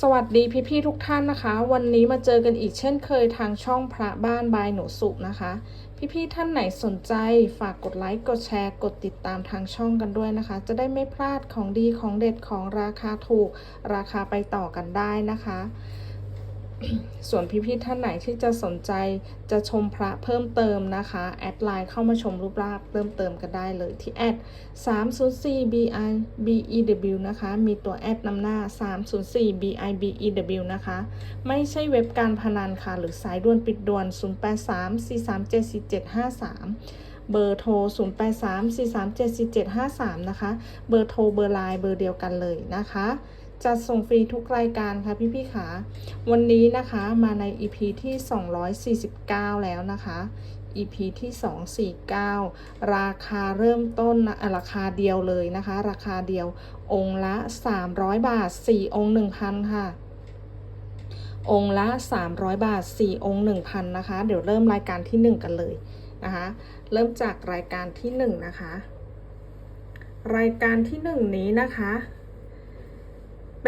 สวัสดีพี่ๆทุกท่านนะคะ วันนี้มาเจอกันอีกเช่นเคยทางช่องพระบ้านบายหนูสุนะคะ พี่ๆท่านไหนสนใจฝากกดไลค์กดแชร์ กดติดตามทางช่องกันด้วยนะคะ จะได้ไม่พลาดของดีของเด็ดของราคาถูกราคาไปต่อกันได้นะคะ ส่วนพี่ๆท่านไหนที่จะสนใจจะชมพระเพิ่มเติมนะคะ แอดไลน์เข้ามาชมรูปร่างเพิ่มเติมกันได้เลยที่แอด304 bi bew นะคะ มีตัวแอดนำหน้า 304 bi bew นะคะ ไม่ใช่เว็บการพนันค่ะ หรือสายด่วนปิดด่วน 083 437 4753เบอร์โทร 083 437 4753 นะคะ เบอร์โทร เบอร์ไลน์ เบอร์เดียวกันเลยนะคะ จัดส่งฟรีทุกรายการค่ะพี่ๆค่ะวันนี้นะคะมาใน EP ที่ 249 แล้วนะคะ EP ที่ 249 ราคาเริ่มต้นนะอะราคาเดียวเลยนะคะ ราคาเดียวองค์ละ 300 บาท 4 องค์ 1,000 ค่ะ องค์ละ 300 บาท 4 องค์ 1,000 นะคะ เดี๋ยวเริ่มรายการที่ 1 กันเลยนะคะ เริ่มจากรายการที่ 1 นะคะ รายการที่ 1 นี้นะคะ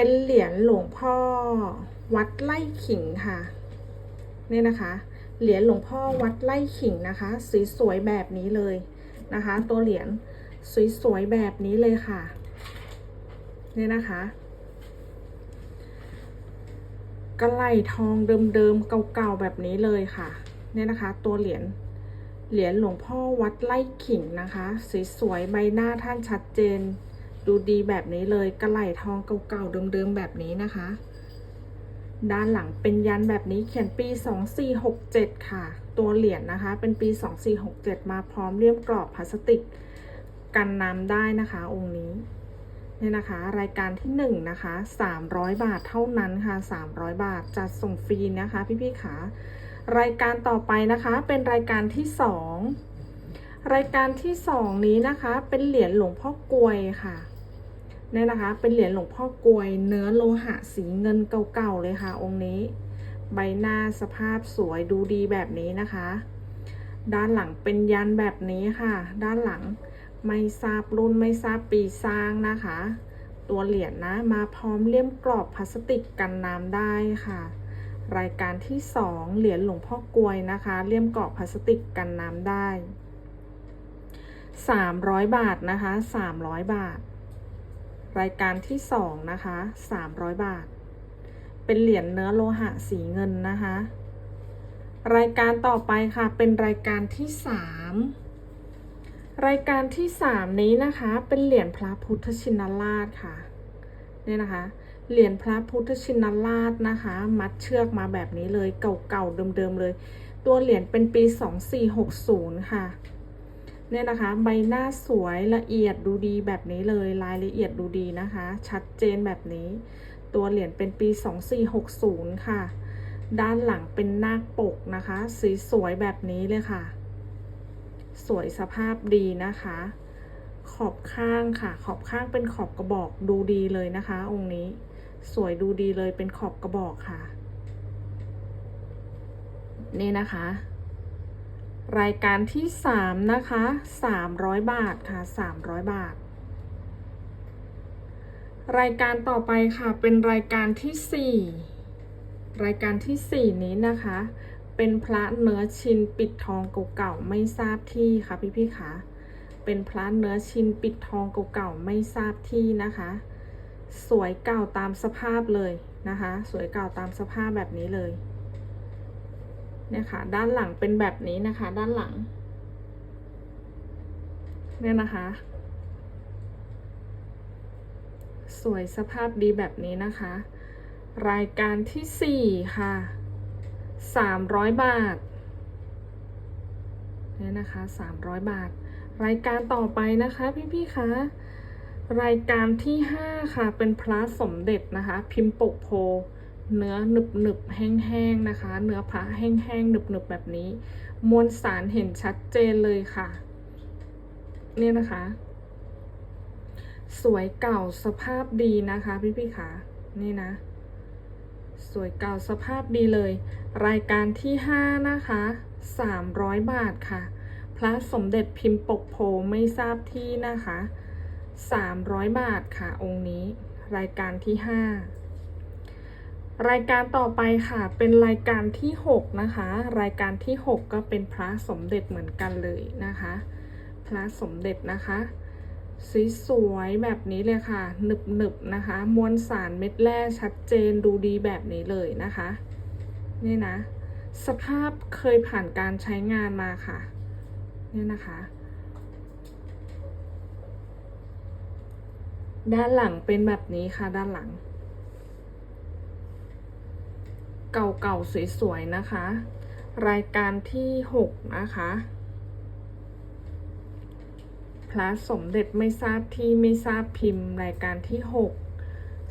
เป็นเหรียญหลวงพ่อ วัดไล่ขิงค่ะนี่นะคะ เหรียญหลวงพ่อวัดไล่ขิงนะคะสวยๆแบบนี้เลยนะคะ ตัวเหรียญสวยๆแบบนี้เลยค่ะนี่นะคะกระไหลทองเดิมๆเก่าๆแบบนี้เลยค่ะเนี่ยนะคะ ตัวเหรียญเหรียญหลวงพ่อวัดไล่ขิงนะคะสวยๆใบหน้าท่านชัดเจน ดูดีแบบนี้เลยกระไหลทองเก่าๆเดิมๆแบบนี้นะคะ ด้านหลังเป็นยันแบบนี้เขียนปี 2467 ค่ะ ตัวเหรียญนะคะ เป็นปี 2467 มาพร้อมเลี่ยมกรอบพลาสติก กันน้ำได้นะคะ องค์นี้เนี่ยนะคะ รายการที่1นะคะ300 บาทเท่านั้นค่ะ 300 บาทจัดส่งฟรีนะคะ พี่ๆค่ะรายการต่อไปนะคะเป็นรายการที่ 2 รายการที่ 2 นี้นะคะเป็นเหรียญหลวงพ่อกลวยค่ะ เนี่ยนะคะ เป็นเหรียญหลวงพ่อกลวยเนื้อโลหะสีเงินเก่าๆเลยค่ะ องค์นี้ ใบหน้าสภาพสวยดูดีแบบนี้นะคะ ด้านหลังเป็นยันแบบนี้ค่ะ ด้านหลังไม่ทราบรุ่นไม่ทราบปีสร้างนะคะ ตัวเหรียญนะมาพร้อมเลี่ยมกรอบพลาสติกกันน้ำได้ค่ะ รายการที่ 2 เหรียญหลวงพ่อกลวยนะคะ เลี่ยมกรอบพลาสติกกันน้ำได้ 300 บาทนะคะ 300 บาท รายการที่สองนะคะ300บาท เป็นเหรียญเนื้อโลหะสีเงินนะคะ รายการต่อไปค่ะ เป็นรายการที่สามรายการที่สามนี้นะคะ เป็นเหรียญพระพุทธชินราชค่ะเนี่ยนะคะเหรียญพระพุทธชินราชนะคะ มัดเชือกมาแบบนี้เลยเก่าๆเดิมๆเลย ตัวเหรียญเป็นปี 2460 ค่ะ เนี่ยนะคะใบหน้าสวยละเอียดดูดีแบบนี้เลยรายละเอียดดูดีนะคะ ชัดเจนแบบนี้ ตัวเหรียญเป็นปี 2460 ค่ะ ด้านหลังเป็นนาคปกนะคะ สีสวยแบบนี้เลยค่ะ สวยสภาพดีนะคะ ขอบข้างค่ะ ขอบข้างเป็นขอบกระบอกดูดีเลยนะคะ องค์นี้ สวยดูดีเลยเป็นขอบกระบอกค่ะ นี่นะคะ รายการที่ 3 นะคะ 300 บาทค่ะ 300 บาท รายการต่อไปค่ะเป็นรายการที่ 4 รายการที่ 4 นี้นะคะ เป็นพระเนื้อชินปิดทองเก่าๆไม่ทราบที่ค่ะพี่ๆค่ะเป็นพระเนื้อชินปิดทองเก่าๆไม่ทราบที่นะคะ สวยเก่าตามสภาพเลยนะคะ สวยเก่าตามสภาพแบบนี้เลย เนี่ยค่ะ ด้านหลังเป็นแบบนี้นะคะ ด้านหลัง เนี่ยนะคะ สวยสภาพดีแบบนี้นะคะ รายการที่สี่ค่ะสามร้อยบาทเนี่ยนะคะสามร้อยบาท รายการต่อไปนะคะพี่ๆคะรายการที่ห้าค่ะเป็นพระสมเด็จนะคะ พิมพ์ปกโพ เนื้อหนึบหนึบแห้งๆนะคะ เนื้อพระแห้งๆหนึบหนึบแบบนี้ มวลสารเห็นชัดเจนเลยค่ะเนี่ยนะคะ สวยเก่าสภาพดีนะคะพี่พี่ๆค่ะนี่นะ สวยเก่าสภาพดีเลย รายการที่ 5 นะคะ 300 บาทค่ะ พระสมเด็จพิมพ์ปกโพไม่ทราบที่นะคะ 300 บาทค่ะ องค์นี้ รายการที่ 5 รายการต่อไปค่ะ เป็นรายการที่ 6 นะคะ รายการที่ 6 ก็เป็นพระสมเด็จเหมือนกันเลยนะคะ พระสมเด็จนะคะสสวยแบบนี้เลยค่ะ หนึบๆนนะคะ มวลสารเม็ดแร่ชัดเจนดูดีแบบนี้เลยนะคะ นี่นะ สภาพเคยผ่านการใช้งานมาค่ะ นี่นะคะ ด้านหลังเป็นแบบนี้ค่ะด้านหลัง เก่าๆสวยๆนะคะ รายการที่6นะคะพระสมเด็จไม่ทราบที่ไม่ทราบพิมพ์ รายการที่6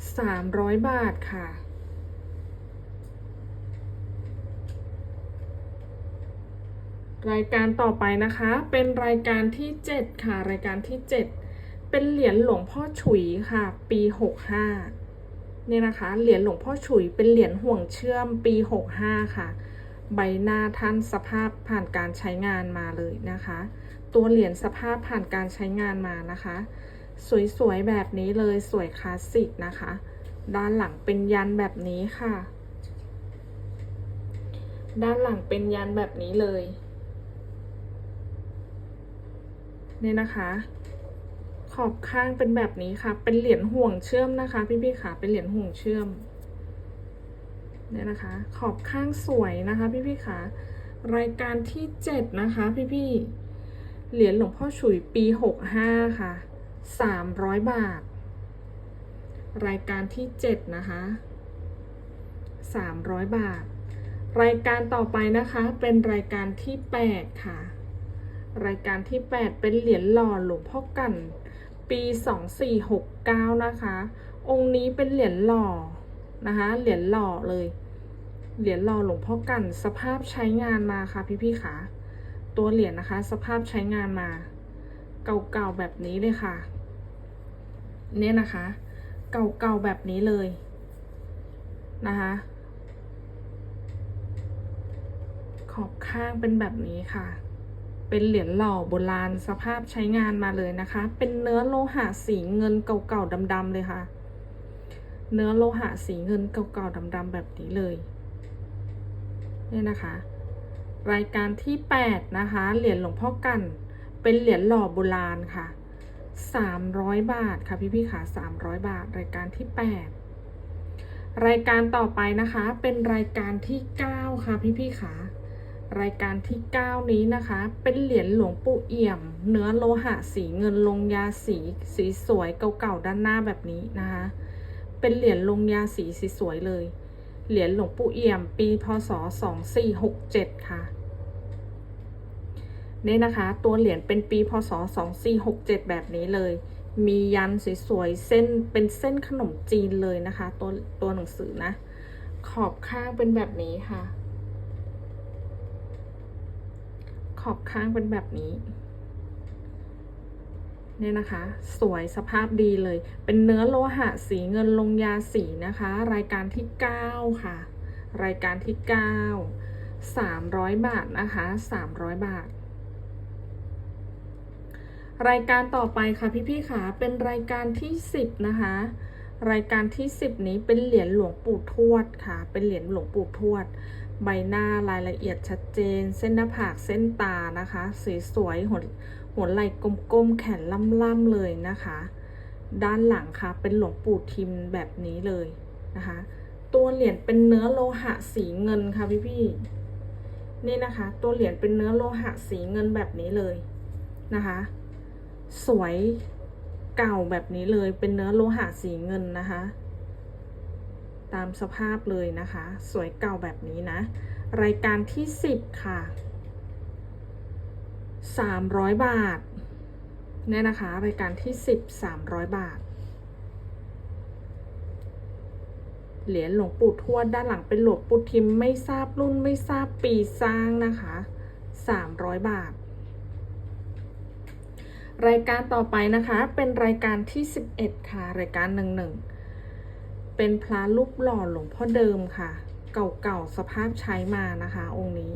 300บาทค่ะรายการต่อไปนะคะ เป็นรายการที่ 7 ค่ะ รายการที่ 7 เป็นเหรียญหลวงพ่อฉุยค่ะ ปี 65 เนี่ยนะคะ เหรียญหลวงพ่อฉุยเป็นเหรียญห่วงเชื่อมปี 65 ค่ะ ใบหน้าท่านสภาพผ่านการใช้งานมาเลยนะคะ ตัวเหรียญสภาพผ่านการใช้งานมานะคะ สวยๆแบบนี้เลยสวยคลาสสิกนะคะ ด้านหลังเป็นยันแบบนี้ค่ะ ด้านหลังเป็นยันแบบนี้เลย เนี่ยนะคะ ขอบข้างเป็นแบบนี้ค่ะ เป็นเหรียญห่วงเชื่อมนะคะ พี่ๆค่ะ เป็นเหรียญห่วงเชื่อมเนี่ยนะคะ ขอบข้างสวยนะคะ พี่ๆค่ะ รายการที่เจ็ดนะคะ พี่ๆเหรียญหลวงพ่อฉุยปีหกห้าค่ะสามร้อยบาท รายการที่เจ็ดนะคะสามร้อยบาท รายการต่อไปนะคะเป็นรายการที่แปดค่ะรายการที่ 8 เป็นเหรียญหล่อหลวงพ่อกัน ปี 2469 นะคะ องค์นี้เป็นเหรียญหล่อนะคะ เหรียญหล่อเลย เหรียญหล่อหลวงพ่อกันสภาพใช้งานมาค่ะพี่ๆค่ะตัวเหรียญนะคะ สภาพใช้งานมา เก่าๆแบบนี้เลยค่ะ เนี่ยนะคะ เก่าๆแบบนี้เลยนะคะขอบข้างเป็นแบบนี้ค่ะ เป็นเหรียญหล่อโบราณสภาพใช้งานมาเลยนะคะ เป็นเนื้อโลหะสีเงินเก่าๆดำๆเลยค่ะ เนื้อโลหะสีเงินเก่าๆดำๆแบบนี้เลยเนี่ยนะคะ รายการที่ 8 นะคะ เหรียญหลวงพ่อกัน เป็นเหรียญหล่อโบราณค่ะ 300 บาทค่ะพี่ๆค่ะ300 บาท รายการที่ 8 รายการต่อไปนะคะ เป็นรายการที่ 9 ค่ะพี่ๆค่ะ รายการที่ 9 นี้นะคะ เป็นเหรียญหลวงปู่เอี่ยม เนื้อโลหะสีเงินลงยาสีสีสวยเก่าๆด้านหน้าแบบนี้นะคะ เป็นเหรียญลงยาสีสีสวยเลย เหรียญหลวงปู่เอี่ยม ปีพศ 2467 ค่ะนี่นะคะ ตัวเหรียญเป็นปีพศ 2467 แบบนี้เลย มียันสวยๆเส้นเป็นเส้นขนมจีนเลยนะคะ ตัวตัวหนังสือนะ ขอบข้างเป็นแบบนี้ค่ะ ข อบข้างเป็นแบบนี้ เนี่ยนะคะ สวยสภาพดีเลย เป็นเนื้อโลหะสีเงินลงยาสีนะคะ รายการที่ 9 ค่ะ รายการที่ 9 300 บาทนะคะ 300 บาทรายการต่อไปค่ะพี่ๆค่ะเป็นรายการที่ 10 นะคะ รายการที่ 10 นี้เป็นเหรียญหลวงปู่ทวดค่ะ เป็นเหรียญหลวงปู่ทวด ใบหน้ารายละเอียดชัดเจน เส้นหน้าผากเส้นตานะคะสสวยหัวหัวไหล่กลมๆแขนล่ำๆเลยนะคะ ด้านหลังค่ะเป็นหลวงปู่ทิมแบบนี้เลยนะคะ ตัวเหรียญเป็นเนื้อโลหะสีเงินค่ะพี่ๆนี่นะคะ ตัวเหรียญเป็นเนื้อโลหะสีเงินแบบนี้เลยนะคะ สวยเก่าแบบนี้เลยเป็นเนื้อโลหะสีเงินนะคะ ตามสภาพเลยนะคะ สวยเก่าแบบนี้นะ รายการที่ 10 ค่ะ 300 บาทเนี่ยนะคะ รายการที่ 10 300 บาท เหรียญหลวงปู่ทวดด้านหลังเป็นหลวงปู่ทิมไม่ทราบรุ่นไม่ทราบปีสร้างนะคะ 300 บาท รายการต่อไปนะคะเป็นรายการที่ 11 ค่ะ รายการ 11 เป็นพระรูปหล่อหลวงพ่อเดิมค่ะ เก่าๆสภาพใช้มานะคะ องค์นี้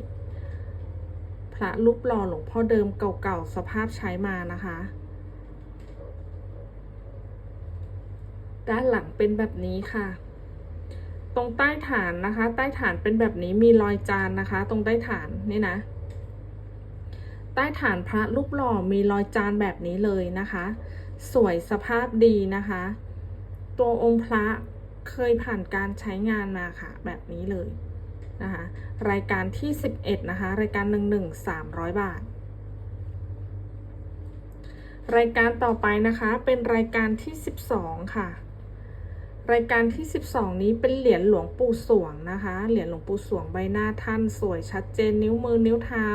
พระรูปหล่อหลวงพ่อเดิมเก่าๆสภาพใช้มานะคะ ด้านหลังเป็นแบบนี้ค่ะ ตรงใต้ฐานนะคะ ใต้ฐานเป็นแบบนี้มีรอยจานนะคะ ตรงใต้ฐานนี่นะ ใต้ฐานพระรูปหล่อมีรอยจานแบบนี้เลยนะคะ สวยสภาพดีนะคะ ตัวองค์พระ เคยผ่านการใช้งานมาค่ะ แบบนี้เลยนะคะรายการที่ 11 นะคะ รายการ 11 300 บาท รายการต่อไปนะคะเป็นรายการที่ 12 ค่ะ รายการที่ 12 นี้เป็นเหรียญหลวงปู่สวงนะคะ เหรียญหลวงปู่สวงใบหน้าท่านสวยชัดเจน นิ้วมือนิ้วเท้า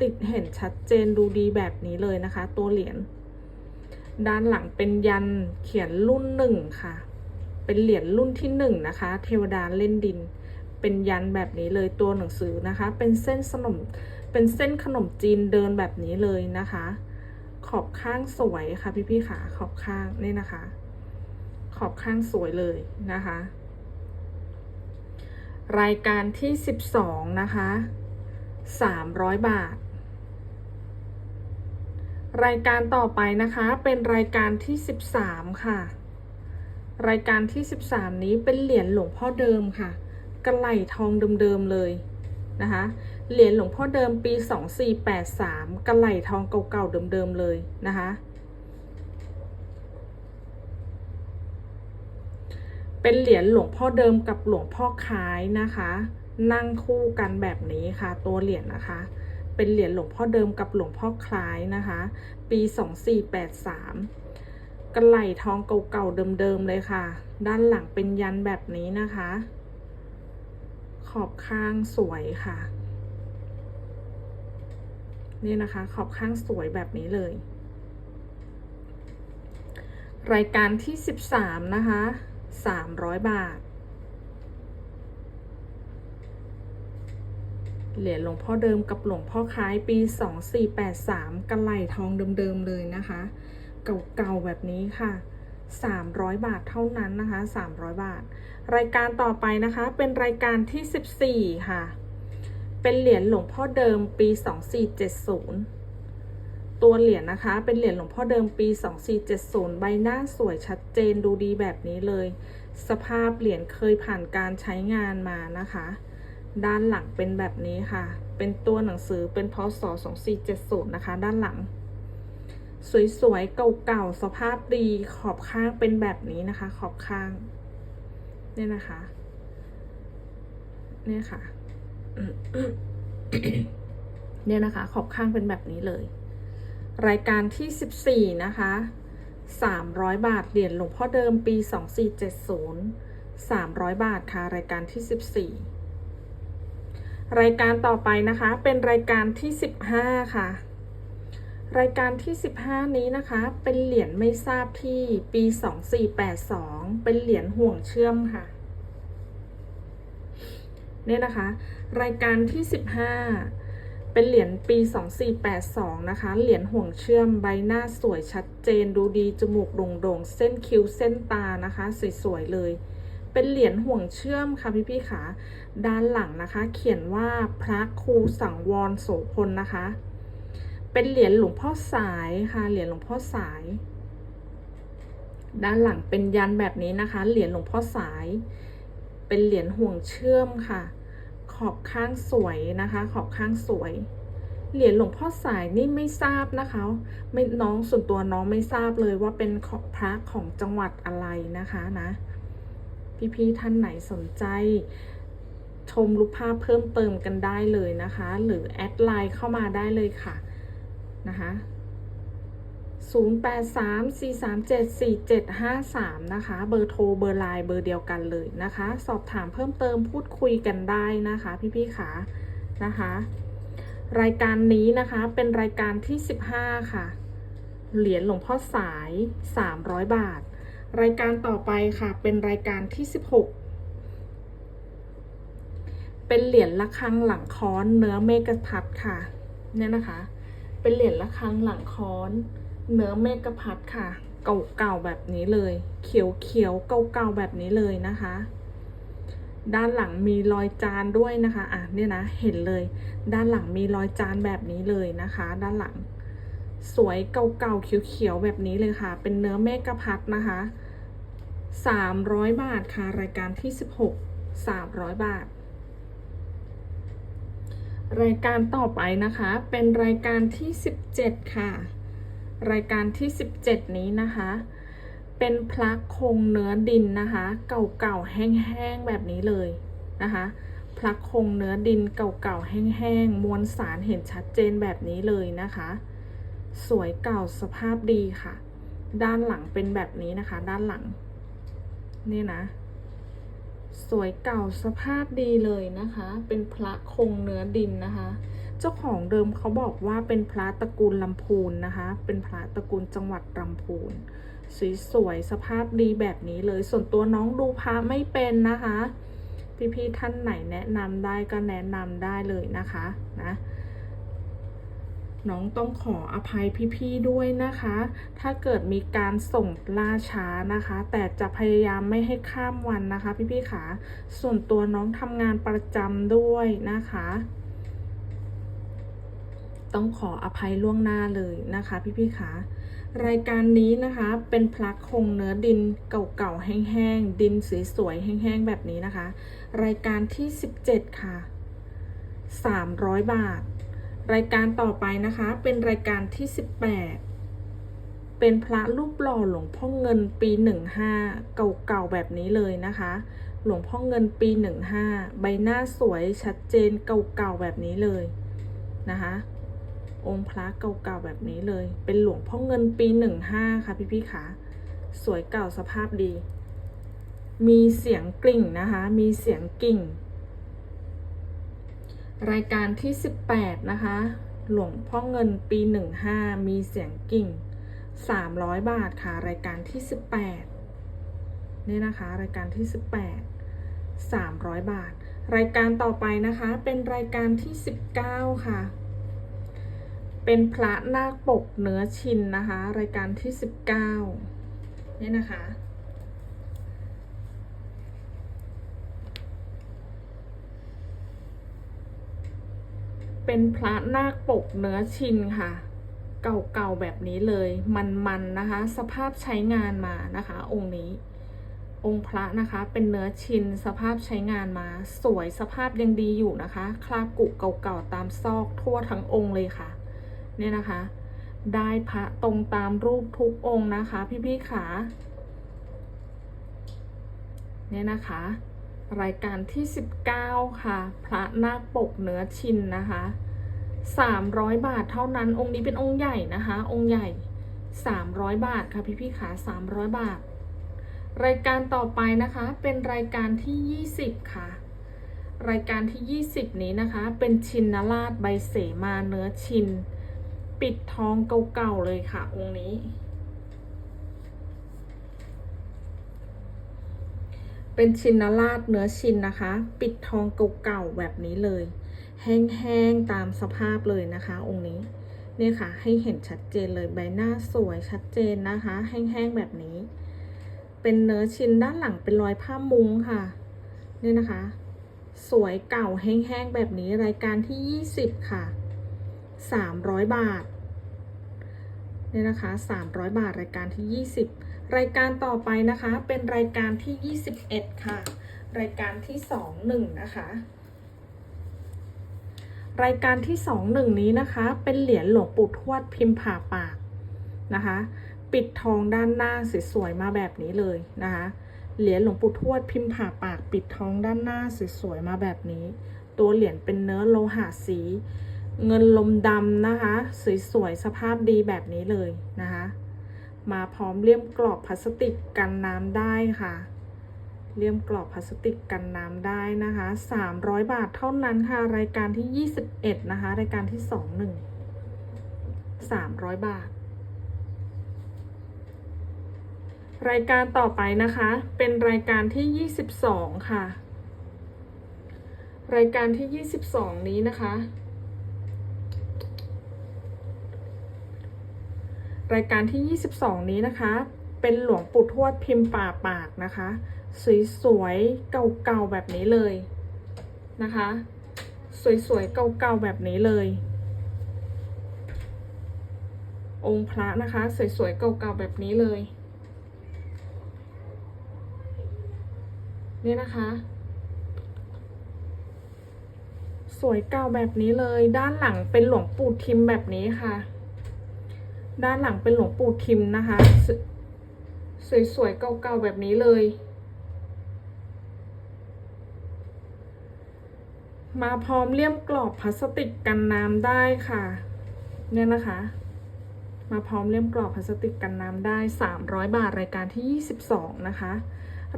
ติดเห็นชัดเจนดูดีแบบนี้เลยนะคะ ตัวเหรียญด้านหลังเป็นยันเขียนรุ่นหนึ่งค่ะ เป็นเหรียญรุ่นที่หนึ่งนะคะ เทวดาเล่นดิน เป็นยันแบบนี้เลยตัวหนังสือนะคะ เป็นเส้นขนม เป็นเส้นขนมจีนเดินแบบนี้เลยนะคะ ขอบข้างสวยค่ะพี่ๆค่ะขอบข้างนี่นะคะ ขอบข้างสวยเลยนะคะ รายการที่ 12 นะคะ 300 บาทรายการต่อไปนะคะเป็นรายการที่ 13 ค่ะ รายการที่ 13 นี้เป็นเหรียญหลวงพ่อเดิมค่ะกระไหลทองเดิมๆเลยนะคะ เหรียญหลวงพ่อเดิมปี 2483กระไหลทองเก่าๆเดิมๆเลยนะคะ เป็นเหรียญหลวงพ่อเดิมกับหลวงพ่อคล้ายนะคะ นั่งคู่กันแบบนี้ค่ะ ตัวเหรียญนะคะ เป็นเหรียญหลวงพ่อเดิมกับหลวงพ่อคล้ายนะคะ ปี 2483 กระไหลทองเก่าๆเดิมๆเลยค่ะ ด้านหลังเป็นยันแบบนี้นะคะ ขอบข้างสวยค่ะ นี่นะคะ ขอบข้างสวยแบบนี้เลย รายการที่13นะคะ300บาท เหรียญหลวงพ่อเดิมกับหลวงพ่อคล้ายปี2483กระไหลทองเดิมๆเลยนะคะ เก่าๆแบบนี้ค่ะ 300 บาทเท่านั้นนะคะ 300 บาท รายการต่อไปนะคะ เป็นรายการที่ 14 ค่ะ เป็นเหรียญหลวงพ่อเดิมปี 2470 ตัวเหรียญนะคะ เป็นเหรียญหลวงพ่อเดิมปี 2470 ใบหน้าสวยชัดเจนดูดีแบบนี้เลย สภาพเหรียญเคยผ่านการใช้งานมานะคะ ด้านหลังเป็นแบบนี้ค่ะ เป็นตัวหนังสือเป็นพศ2470 นะคะ ด้านหลัง สวยๆเก่าๆสภาพดีขอบข้างเป็นแบบนี้นะคะ ขอบข้างเนี่ยนะคะเนี่ยค่ะเนี่ยนะคะ ขอบข้างเป็นแบบนี้เลย รายการที่14นะคะ300บาทเหรียญหลวงพ่อเดิมปี2470 300บาทค่ะ รายการที่14รายการต่อไปนะคะ เป็นรายการที่15ค่ะ รายการที่ 15 นี้นะคะ เป็นเหรียญไม่ทราบที่ปี 2482 เป็นเหรียญห่วงเชื่อมค่ะ เนี่ยนะคะ รายการที่ 15 เป็นเหรียญปี 2482 นะคะ เหรียญห่วงเชื่อมใบหน้าสวยชัดเจนดูดี จมูกโด่งๆ เส้นคิ้วเส้นตานะคะ สวยๆ เลย เป็นเหรียญห่วงเชื่อมค่ะพี่ๆค่ะด้านหลังนะคะ เขียนว่าพระครูสังวรโสพลนะคะ เป็นเหรียญหลวงพ่อสายค่ะ เหรียญหลวงพ่อสาย ด้านหลังเป็นยันแบบนี้นะคะ เหรียญหลวงพ่อสาย เป็นเหรียญห่วงเชื่อมค่ะ ขอบข้างสวยนะคะ ขอบข้างสวย เหรียญหลวงพ่อสายนี่ไม่ทราบนะคะ ไม่น้องส่วนตัวน้องไม่ทราบเลยว่าเป็นพระของจังหวัดอะไรนะคะนะพี่ๆท่านไหนสนใจชมรูปภาพเพิ่มเติมกันได้เลยนะคะ หรือแอดไลน์เข้ามาได้เลยค่ะ นะคะ0834374753 นะคะ เบอร์โทร เบอร์ไลน์ เบอร์เดียวกันเลยนะคะ สอบถามเพิ่มเติมพูดคุยกันได้นะคะ พี่ๆค่ะนะคะ รายการนี้นะคะเป็นรายการที่ 15 ค่ะ เหรียญหลวงพ่อสาย 300 บาท รายการต่อไปค่ะ เป็นรายการที่ 16 เป็นเหรียญละครังหลังค้อนเนื้อเมกะพัดค่ะ เนี่ยนะคะ เป็นเหรียญละครังหลังค้อน เนื้อเมกะพัดค่ะ เก่าๆแบบนี้เลย เขียวๆเก่าๆแบบนี้เลยนะคะ ด้านหลังมีรอยจานด้วยนะคะ อะเนี่ยนะเห็นเลย ด้านหลังมีรอยจานแบบนี้เลยนะคะ ด้านหลัง สวยเก่าๆเขียวๆแบบนี้เลยค่ะ เป็นเนื้อเมกะพัดนะคะ 300 บาทค่ะรายการที่ 16 300 บาท รายการต่อไปนะคะ เป็นรายการที่ 17 ค่ะ รายการที่ 17 นี้นะคะ เป็นพระคงเนื้อดินนะคะ เก่าๆแห้งๆแบบนี้เลยนะคะพระคงเนื้อดินเก่าๆแห้งๆมวลสารเห็นชัดเจนแบบนี้เลยนะคะ สวยเก่าสภาพดีค่ะ ด้านหลังเป็นแบบนี้นะคะ ด้านหลัง นี่นะ สวยเก่าสภาพดีเลยนะคะ เป็นพระคงเนื้อดินนะคะ เจ้าของเดิมเขาบอกว่าเป็นพระตระกูลลำพูนนะคะ เป็นพระตระกูลจังหวัดลำพูนสวยๆสภาพดีแบบนี้เลย ส่วนตัวน้องดูพระไม่เป็นนะคะ พี่ๆท่านไหนแนะนำได้ก็แนะนำได้เลยนะคะนะ น้องต้องขออภัยพี่ๆด้วยนะคะ ถ้าเกิดมีการส่งล่าช้านะคะ แต่จะพยายามไม่ให้ข้ามวันนะคะ พี่ๆขาส่วนตัวน้องทำงานประจำด้วยนะคะ ต้องขออภัยล่วงหน้าเลยนะคะ พี่ๆขารายการนี้นะคะเป็นพลักคงเนื้อดินเก่าๆแห้งๆดินสวยๆแห้งๆแบบนี้นะคะ รายการที่ 17 ค่ะ 300 บาท รายการต่อไปนะคะ เป็นรายการที่ 18 เป็นพระรูปหล่อหลวงพ่อเงินปี 15 เก่าๆแบบนี้เลยนะคะ หลวงพ่อเงินปี 15 ใบหน้าสวยชัดเจนเก่าๆแบบนี้เลยนะคะ องค์พระเก่าๆแบบนี้เลย เป็นหลวงพ่อเงินปี 15 ค่ะพี่ๆค่ะ สวยเก่าสภาพดี มีเสียงกริ่งนะคะ มีเสียงกิ่ง รายการที่ 18 นะคะ หลวงพ่อเงินปี 15 มีเสียงกิ่ง 300 บาทค่ะ รายการที่ 18 นี่นะคะ รายการที่ 18 300 บาท รายการต่อไปนะคะ เป็นรายการที่ 19 ค่ะ เป็นพระนาคปกเนื้อชินนะคะ รายการที่ 19 นี่นะคะ เป็นพระนาคปกเนื้อชินค่ะ เก่าๆแบบนี้เลย มันๆนะคะ สภาพใช้งานมานะคะ องค์นี้ องค์พระนะคะเป็นเนื้อชินสภาพใช้งานมา สวยสภาพยังดีอยู่นะคะ คราบกุเก่าๆตามซอกทั่วทั้งองค์เลยค่ะ เนี่ยนะคะ ได้พระตรงตามรูปทุกองค์นะคะ พี่ๆขาเนี่ยนะคะ รายการที่ 19 ค่ะ พระนาคปกเนื้อชินนะคะ 300 บาทเท่านั้น องค์นี้เป็นองค์ใหญ่นะคะ องค์ใหญ่ 300 บาทค่ะพี่ๆขา300 บาท รายการต่อไปนะคะ เป็นรายการที่ 20 ค่ะ รายการที่ 20 นี้นะคะ เป็นชินนราชใบเสมาเนื้อชิน ปิดทองเก่าๆเลยค่ะ องค์นี้ เป็นชินราชเนื้อชินนะคะ ปิดทองเก่าๆแบบนี้เลย แห้งๆตามสภาพเลยนะคะ องค์นี้เนี่ยค่ะ ให้เห็นชัดเจนเลยใบหน้าสวยชัดเจนนะคะ แห้งๆแบบนี้ เป็นเนื้อชินด้านหลังเป็นรอยผ้ามุ้งค่ะนี่นะคะ สวยเก่าแห้งๆแบบนี้รายการที่ 20 ค่ะ 300 บาทเนี่ยนะคะ 300 บาทรายการที่ 20 รายการต่อไปนะคะเป็นรายการที่ 21 ค่ะ รายการที่ 21 นะคะ รายการที่ 21 นี้นะคะ เป็นเหรียญหลวงปู่ทวดพิมพ์ผ่าปากนะคะ ปิดทองด้านหน้าสวยๆมาแบบนี้เลยนะคะ เหรียญหลวงปู่ทวดพิมพ์ผ่าปากปิดทองด้านหน้าสวยๆมาแบบนี้ ตัวเหรียญเป็นเนื้อโลหะสี เงินลมดำนะคะ สวยๆสภาพดีแบบนี้เลยนะคะ มาพร้อมเลี่ยมกรอบพลาสติกกันน้ำได้ค่ะ เลี่ยมกรอบพลาสติกกันน้ำได้นะคะ 300 บาทเท่านั้นค่ะ รายการที่ 21 นะคะ รายการที่ 21 300 บาท รายการต่อไปนะคะ เป็นรายการที่ 22 ค่ะ รายการที่ 22 นี้นะคะ รายการที่ 22 นี้นะคะ เป็นหลวงปู่ทวดพิมพ์ป่าปากนะคะ สวยๆเก่าๆแบบนี้เลยนะคะ สวยๆเก่าๆแบบนี้เลย องค์พระนะคะ สวยๆเก่าๆแบบนี้เลยนี่นะคะ สวยเก่าแบบนี้เลย ด้านหลังเป็นหลวงปู่ทิมแบบนี้ค่ะ ด้านหลังเป็นหลวงปู่ทิมนะคะสสวยๆ เก่าๆ แบบนี้เลย มาพร้อมเลี่ยมกรอบพลาสติกกันน้ำได้ค่ะ เนี่ยนะคะ มาพร้อมเลี่ยมกรอบพลาสติกกันน้ำได้ 300 บาทรายการที่ 22 นะคะ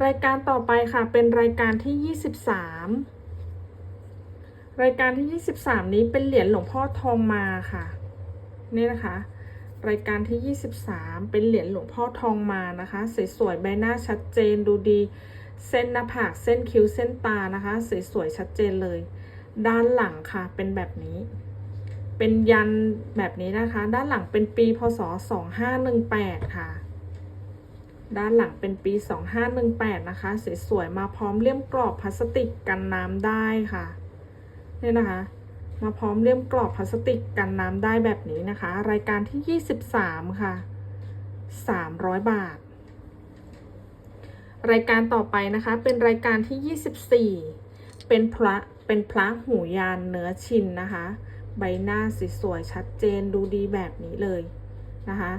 รายการต่อไปค่ะเป็นรายการที่ 23 รายการที่ 23 นี้เป็นเหรียญหลวงพ่อทองมาค่ะ นี่นะคะ รายการที่ 23 เป็นเหรียญหลวงพ่อทองมานะคะสวยๆใบหน้าชัดเจนดูดี เส้นหน้าผากเส้นคิ้วเส้นตานะคะสวยๆชัดเจนเลย ด้านหลังค่ะเป็นแบบนี้ เป็นยันแบบนี้นะคะ ด้านหลังเป็นปีพศ 2518 ค่ะ ด้านหลังเป็นปี 2518 นะคะสวยๆมาพร้อมเลี่ยมกรอบพลาสติกกันน้ำได้ค่ะเนี่ยนะคะ มาพร้อมเลี่ยมกรอบพลาสติกกันน้ำได้แบบนี้นะคะ รายการที่ 23 ค่ะ 300 บาท รายการต่อไปนะคะเป็นรายการที่ 24 เป็นพระเป็นพระหูยานเนื้อชินนะคะ ใบหน้าสวยชัดเจนดูดีแบบนี้เลยนะคะ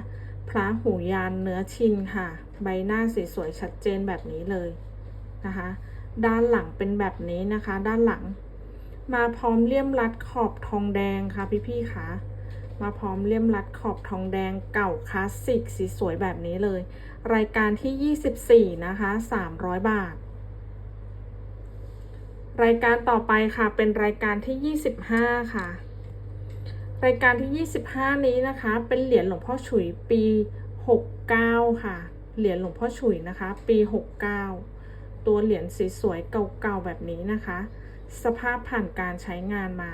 พระหูยานเนื้อชินค่ะ ใบหน้าสวยชัดเจนแบบนี้เลยนะคะ ด้านหลังเป็นแบบนี้นะคะ ด้านหลัง มาพร้อมเลี่ยมรัดขอบทองแดงค่ะพี่ๆค่ะมาพร้อมเลี่ยมรัดขอบทองแดงเก่าคลาสสิกสีสวยแบบนี้เลย รายการที่ 24 นะคะ 300 บาท รายการต่อไปค่ะเป็นรายการที่ 25 ค่ะ รายการที่ 25 นี้นะคะ เป็นเหรียญหลวงพ่อฉุยปี 69 ค่ะ เหรียญหลวงพ่อฉุยนะคะ ปี 69 ตัวเหรียญสีสวยเก่าๆแบบนี้นะคะ สภาพผ่านการใช้งานมา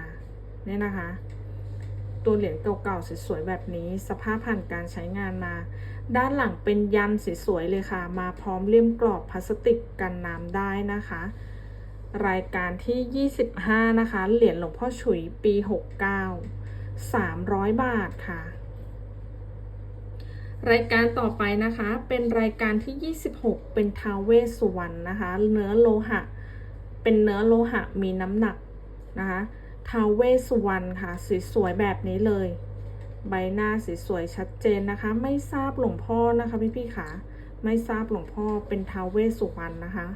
เนี่ยนะคะ ตัวเหรียญเก่าๆสวยๆแบบนี้ สภาพผ่านการใช้งานมา ด้านหลังเป็นยันสวยๆเลยค่ะ มาพร้อมเลี่ยมกรอบพลาสติกกันน้ำได้นะคะ รายการที่ 25 นะคะ เหรียญหลวงพ่อฉุยปี 69 300 บาทค่ะรายการต่อไปนะคะเป็นรายการที่ 26 เป็นทาวเวสสุวรรณนะคะ เนื้อโลหะ เป็นเนื้อโลหะมีน้ำหนักนะคะทาวเวสสุวรรณค่ะสวยๆแบบนี้เลย ใบหน้าสวยๆชัดเจนนะคะ ไม่ทราบหลวงพ่อนะคะพี่ๆค่ะไม่ทราบหลวงพ่อเป็นทาวเวสสุวรรณนะคะ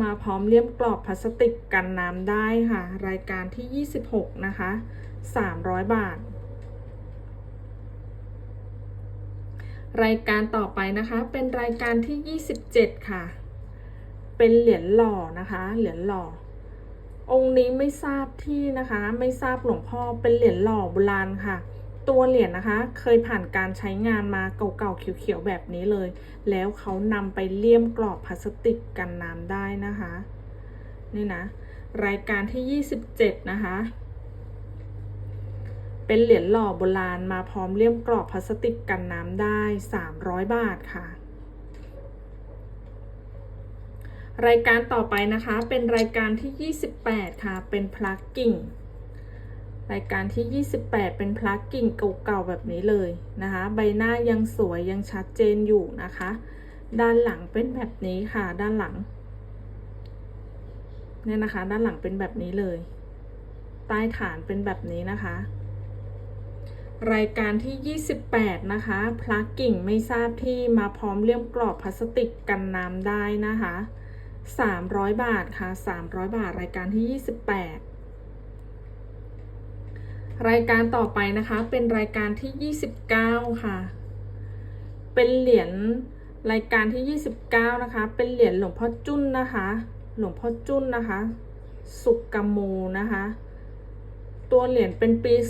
มาพร้อมเลี่ยมกรอบพลาสติกกันน้ำได้ค่ะ รายการที่ 26 นะคะ 300 บาท รายการต่อไปนะคะเป็นรายการที่ 27 ค่ะ เป็นเหรียญหล่อนะคะ เหรียญหล่อ องค์นี้ไม่ทราบที่นะคะ ไม่ทราบหลวงพ่อเป็นเหรียญหล่อโบราณค่ะ ตัวเหรียญนะคะ เคยผ่านการใช้งานมาเก่าๆเขียวๆแบบนี้เลย แล้วเขานำไปเลี่ยมกรอบพลาสติกกันน้ำได้นะคะ นี่นะ รายการที่ 27 นะคะ เป็นเหรียญหล่อโบราณมาพร้อมเลี่ยมกรอบพลาสติกกันน้ำได้ 300 บาทค่ะ รายการต่อไปนะคะ เป็นรายการที่ 28 ค่ะ เป็นพลักกิ่ง รายการที่ 28 เป็นพลักกิ่งเก่าๆแบบนี้เลยนะคะ ใบหน้ายังสวยยังชัดเจนอยู่นะคะ ด้านหลังเป็นแบบนี้ค่ะ ด้านหลัง เนี่ยนะคะ ด้านหลังเป็นแบบนี้เลย ใต้ฐานเป็นแบบนี้นะคะ รายการที่ 28 นะคะพลักกิ่งไม่ทราบที่มาพร้อมเลี่ยมกรอบพลาสติกกันน้ำได้นะคะ 300 บาทค่ะ 300 บาท รายการที่ 28 รายการต่อไปนะคะ เป็นรายการที่ 29 ค่ะ เป็นเหรียญรายการที่ 29 นะคะ เป็นเหรียญหลวงพ่อจุ้นนะคะ หลวงพ่อจุ้นนะคะ สุกกมโมนะคะ ตัวเหรียญเป็นปี 24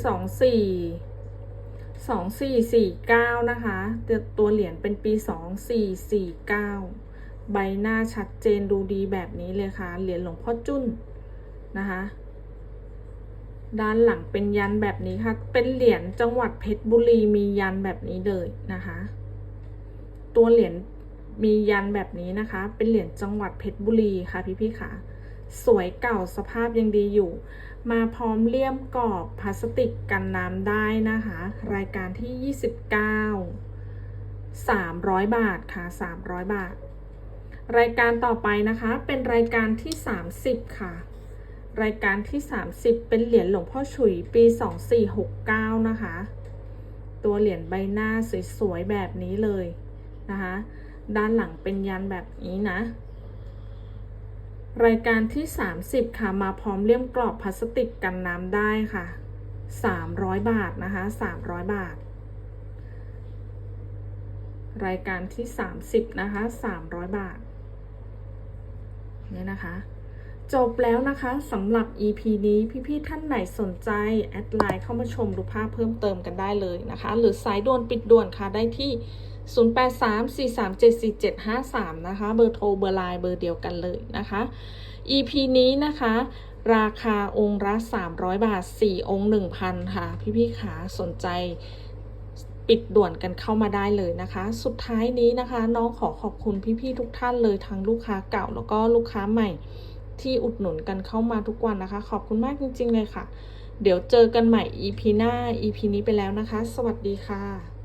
2449 นะคะ ตัวเหรียญเป็นปี 2449 ใบหน้าชัดเจนดูดีแบบนี้เลยค่ะ เหรียญหลวงพ่อจุ้นนะคะ ด้านหลังเป็นยันแบบนี้ค่ะ เป็นเหรียญจังหวัดเพชรบุรีมียันแบบนี้เลยนะคะ ตัวเหรียญมียันแบบนี้นะคะ เป็นเหรียญจังหวัดเพชรบุรีค่ะพี่ๆค่ะ สวยเก่าสภาพยังดีอยู่ มาพร้อมเลี่ยมกรอบพลาสติกกันน้ำได้นะคะ รายการที่ 29 300 บาทค่ะ 300 บาท รายการต่อไปนะคะเป็นรายการที่ 30 ค่ะ รายการที่ 30 เป็นเหรียญหลวงพ่อฉุยปี 2469 นะคะ ตัวเหรียญใบหน้าสวยๆแบบนี้เลยนะคะ ด้านหลังเป็นยันแบบนี้นะ รายการที่ 30 ค่ะมาพร้อมเลี่ยมกรอบพลาสติกกันน้ำได้ค่ะ 300 บาทนะคะ 300 บาทรายการที่ 30 นะคะ 300 บาท เนี่ยนะคะ จบแล้วนะคะสำหรับ EP นี้พี่ๆท่านไหนสนใจ แอดไลน์เข้ามาชมดูปภาพเพิ่มเติมกันได้เลยนะคะ หรือสายด่วนปิดด่วนค่ะได้ที่ 0834374753 นะคะ เบอร์โทรเบอร์ไลน์เบอร์เดียวกันเลยนะคะ EP นี้นะคะราคาองค์ละ300 บาท 4 องค์ 1,000 ค่ะ พี่ๆขาสนใจ ปิดด่วนกันเข้ามาได้เลยนะคะ สุดท้ายนี้นะคะ น้องขอขอบคุณพี่ๆทุกท่านเลยทั้งลูกค้าเก่าแล้วก็ลูกค้าใหม่ ที่อุดหนุนกันเข้ามาทุกวันนะคะ ขอบคุณมากจริง ๆ เลยค่ะ เดี๋ยวเจอกันใหม่ EP หน้า EP นี้ไปแล้วนะคะ สวัสดีค่ะ